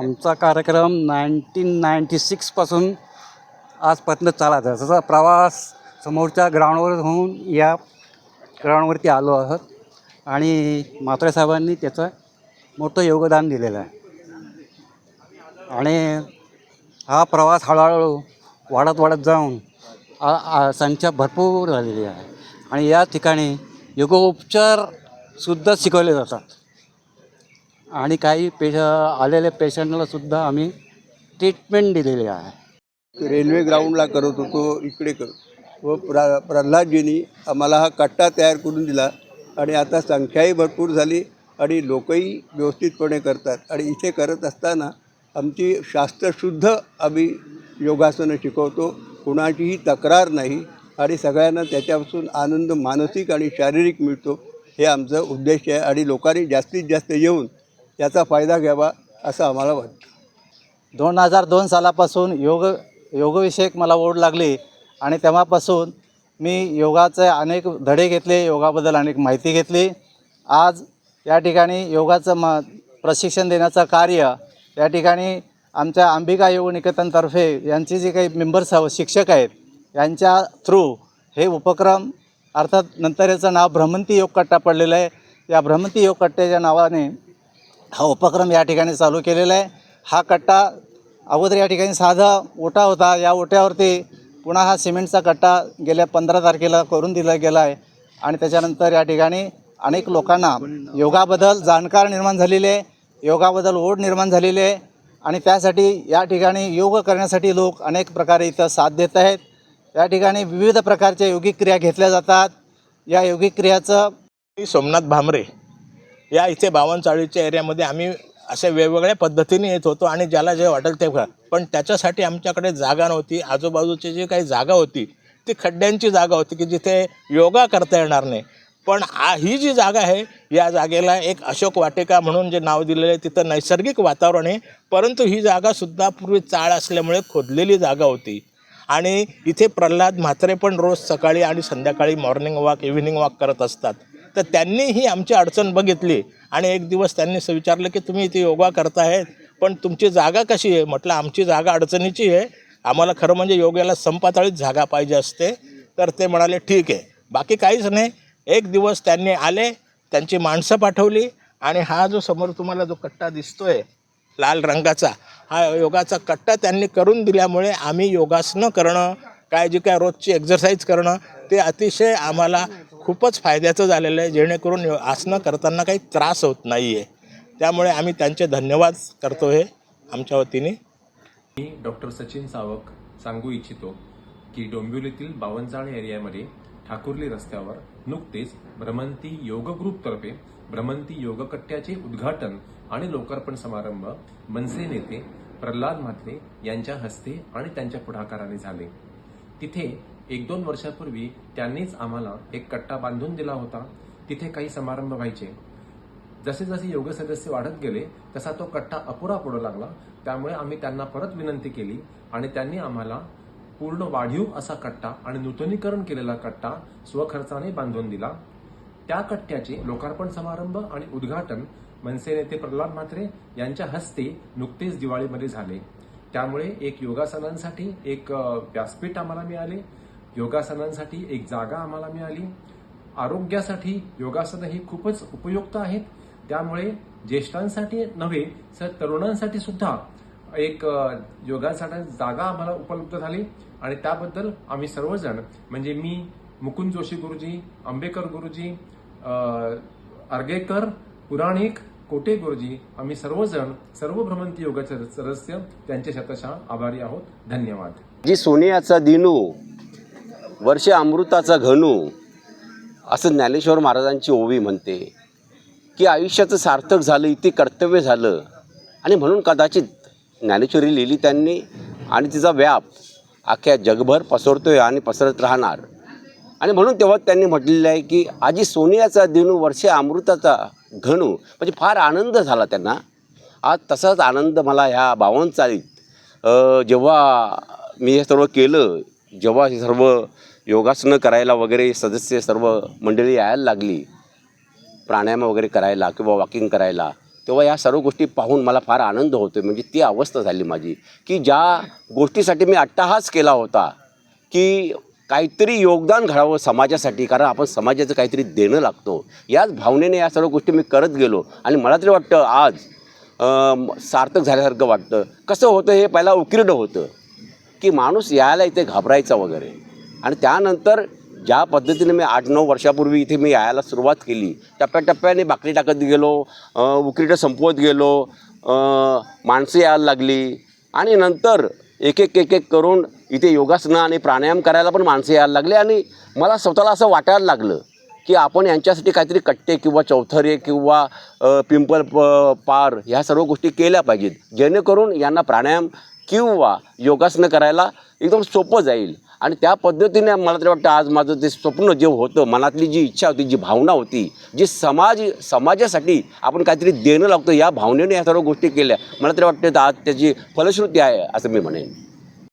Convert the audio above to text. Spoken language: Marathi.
आमचा कार्यक्रम नाईन्टीन नाईन्टी सिक्सपासून आजपर्यंत चालत आहे. जसा प्रवास समोरच्या ग्राउंडवर होऊन या ग्राउंडवरती आलो आहोत. आणि म्हात्रे साहेबांनी त्याचं मोठं योगदान दिलेलं आहे. आणि हा प्रवास हळूहळू वाढत वाढत जाऊन आ- संख्या भरपूर झालेली आहे. आणि या ठिकाणी योगोपचारसुद्धा शिकवले जातात. आणि काही पेश आलेल्या पेशंटला सुद्धा आम्ही ट्रीटमेंट दिलेली आहे. रेल्वे ग्राउंडला करत होतो इकडे करत व प्रा प्रल्हादजींनी आम्हाला हा कट्टा तयार करून दिला आणि आता संख्याही भरपूर झाली आणि लोकही व्यवस्थितपणे करतात. आणि इथे करत असताना आमची शास्त्रशुद्ध आम्ही योगासनं शिकवतो कुणाचीही तक्रार नाही आणि सगळ्यांना त्याच्यापासून आनंद मानसिक आणि शारीरिक मिळतो हे आमचं उद्देश आहे. आणि लोकांनी जास्तीत जास्त येऊन याचा फायदा घ्यावा असं आम्हाला वाटतं. दोन हजार दोन सालापासून योग योगविषयक मला ओढ लागली आणि तेव्हापासून मी योगाचे अनेक धडे घेतले योगाबद्दल अनेक माहिती घेतली. आज या ठिकाणी योगाचं म प्रशिक्षण देण्याचं कार्य या ठिकाणी आमच्या अंबिका योग निकेतनतर्फे यांचे जे काही मेंबर्स शिक्षक आहेत यांच्या थ्रू हे उपक्रम अर्थात नंतर याचं नाव भ्रमंती योग कट्टा पडलेलं आहे. या भ्रमंती योग कट्ट्याच्या नावाने हा उपक्रम या ठिकाणी चालू केलेला आहे. हा कट्टा अगोदर या ठिकाणी साधा ओटा होता. या ओट्यावरती पुन्हा हा सिमेंटचा कट्टा गेल्या पंधरा तारखेला करून दिला गेला आहे. आणि त्याच्यानंतर या ठिकाणी अनेक लोकांना योगाबद्दल जाणकार निर्माण झालेले आहे. योगाबद्दल ओढ निर्माण झालेली आहे. आणि त्यासाठी या ठिकाणी योग करण्यासाठी लोक अनेक प्रकारे इथं साथ देत आहेत. या ठिकाणी विविध प्रकारच्या योगिक क्रिया घेतल्या जातात. या योगिक क्रियाचं मी सोमनाथ भामरे या इथे बावनचाळीच्या एरियामध्ये आम्ही अशा वेगवेगळ्या पद्धतीने येत होतो आणि ज्याला जे वाटेल ते करा. पण त्याच्यासाठी आमच्याकडे जागा नव्हती. आजूबाजूची जी काही जागा होती ती खड्ड्यांची जागा होती की जिथे योगा करता येणार नाही. पण आ ही जी जागा आहे या जागेला एक अशोक वाटिका म्हणून जे नाव दिलेलं आहे तिथं नैसर्गिक वातावरण आहे. परंतु ही जागासुद्धा पूर्वी चाळ असल्यामुळे खोदलेली जागा होती. आणि इथे प्रल्हाद म्हात्रे पण रोज सकाळी आणि संध्याकाळी मॉर्निंग वॉक इव्हिनिंग वॉक करत असतात. तर त्यांनी ही आमची अडचण बघितली. आणि एक दिवस त्यांनी असं विचारलं की तुम्ही इथे योगा करतायत पण तुमची जागा कशी आहे? म्हटलं आमची जागा अडचणीची आहे. आम्हाला खरं म्हणजे योगाला संपातळीत जागा पाहिजे असते. तर ते म्हणाले ठीक आहे. बाकी काहीच नाही. एक दिवस त्यांनी आले त्यांची माणसं पाठवली आणि हा जो समोर तुम्हाला जो कट्टा दिसतोय लाल रंगाचा हा योगाचा कट्टा त्यांनी करून दिल्यामुळे आम्ही योगासनं करणं काय जी काय रोजची एक्झरसाईज करणं ते अतिशय आम्हाला खूपच फायद्याचं झालेलं आहे जेणेकरून आसनं करताना काही त्रास होत नाही आहे त्यामुळे आम्ही त्यांचे धन्यवाद करतो हे आमच्या वतीने. मी डॉक्टर सचिन सावक सांगू इच्छितो की डोंबिवलीतील बावनचाळ एरियामध्ये ठाकुर्ली रस्त्यावर नुकतेच भ्रमंती योग ग्रुपतर्फे भ्रमंती योगकट्ट्याचे उद्घाटन आणि लोकार्पण समारंभ मनसे नेते प्रल्हाद म्हात्रे यांच्या हस्ते आणि त्यांच्या पुढाकाराने झाले. तिथे एक दोन वर्षापूर्वी त्यांनीच आम्हाला एक कट्टा बांधून दिला होता. तिथे काही समारंभ व्हायचे. जसे जसे योग सदस्य वाढत गेले तसा तो कट्टा अपुरा पडू लागला. त्यामुळे आम्ही त्यांना परत विनंती केली आणि त्यांनी आम्हाला पूर्ण वाढीव असा कट्टा आणि नूतनीकरण केलेला कट्टा स्वखर्चाने बांधून दिला. त्या कट्ट्याचे लोकार्पण समारंभ आणि उद्घाटन मनसे नेते प्रल्हाद म्हात्रे यांच्या हस्ते नुकतेच दिवाळीमध्ये झाले. त्यामुळे एक योगासनांसाठी एक व्यासपीठ आम्हाला मिळाले. योगासनांसाठी एक जागा आम्हाला मिळाली. आरोग्यासाठी योगासनं ही खूपच उपयुक्त आहेत. त्यामुळे ज्येष्ठांसाठी नव्हे तर तरुणांसाठी सुद्धा एक योगासाठी जागा आम्हाला उपलब्ध झाली. आणि त्याबद्दल आम्ही सर्वजण म्हणजे मी मुकुंद जोशी गुरुजी आंबेकर गुरुजी अर्गेकर पुराणिक कोटे गुरुजी आम्ही सर्वजण सर्व भ्रमंती योगाचे सदस्य त्यांचे शतशः आभारी आहोत. धन्यवाद. जी सोनियाचा दिनू वर्ष अमृताचा घनू असं ज्ञानेश्वर महाराजांची ओवी म्हणते की आयुष्याचं सार्थक झालं इथे कर्तव्य झालं. आणि म्हणून कदाचित ज्ञानेश्वरी लिहिली त्यांनी आणि तिचा व्याप अख्ख्या जगभर पसरतोय आणि पसरत राहणार. आणि म्हणून तेव्हा त्यांनी म्हटलेलं आहे की आजी सोनियाचा दिनू वर्ष अमृताचा घणू म्हणजे फार आनंद झाला त्यांना. आज तसाच आनंद मला ह्या बावनचाळीत चालीत जेव्हा मी हे सर्व केलं जेव्हा हे सर्व योगासनं करायला वगैरे सदस्य सर्व मंडळी यायला लागली. प्राणायाम वगैरे करायला किंवा वॉकिंग करायला. तेव्हा या सर्व गोष्टी पाहून मला फार आनंद होतो म्हणजे ती अवस्था झाली माझी. की ज्या गोष्टीसाठी मी अट्टाहास केला होता की काहीतरी योगदान घडावं समाजासाठी कारण आपण समाजाचं काहीतरी देणं लागतो. याच भावनेने या सर्व गोष्टी मी करत गेलो. आणि मला तरी वाटतं आज सार्थक झाल्यासारखं वाटतं. कसं होतं हे पहिला उकिरडं होतं. की माणूस यायला इथे घाबरायचा वगैरे. आणि त्यानंतर ज्या पद्धतीने मी आठ नऊ वर्षापूर्वी इथे मी यायला सुरुवात केली टप्प्याटप्प्याने बाकरी टाकत गेलो अं, संपवत गेलो माणसं यायला लागली आणि नंतर एक एक एक एक करून इथे योगासनं आणि प्राणायाम करायला पण माणसं यायला लागली आणि मला स्वतःला असं वाटायला लागलं की आपण यांच्यासाठी काहीतरी कट्टे किंवा चौथरे किंवा पिंपल प पार ह्या सर्व गोष्टी केल्या पाहिजेत. जेणेकरून यांना प्राणायाम किंवा योगासनं करायला एकदम सोपं जाईल. आणि त्या पद्धतीने मला तरी वाटतं आज माझं ते स्वप्न जे होतं मनातली जी इच्छा होती जी भावना होती जी समाज समाजासाठी आपण काहीतरी देणं लागतं या भावनेने या सर्व गोष्टी केल्या. मला तरी वाटतं आज त्याची फलश्रुती आहे असं मी म्हणेन.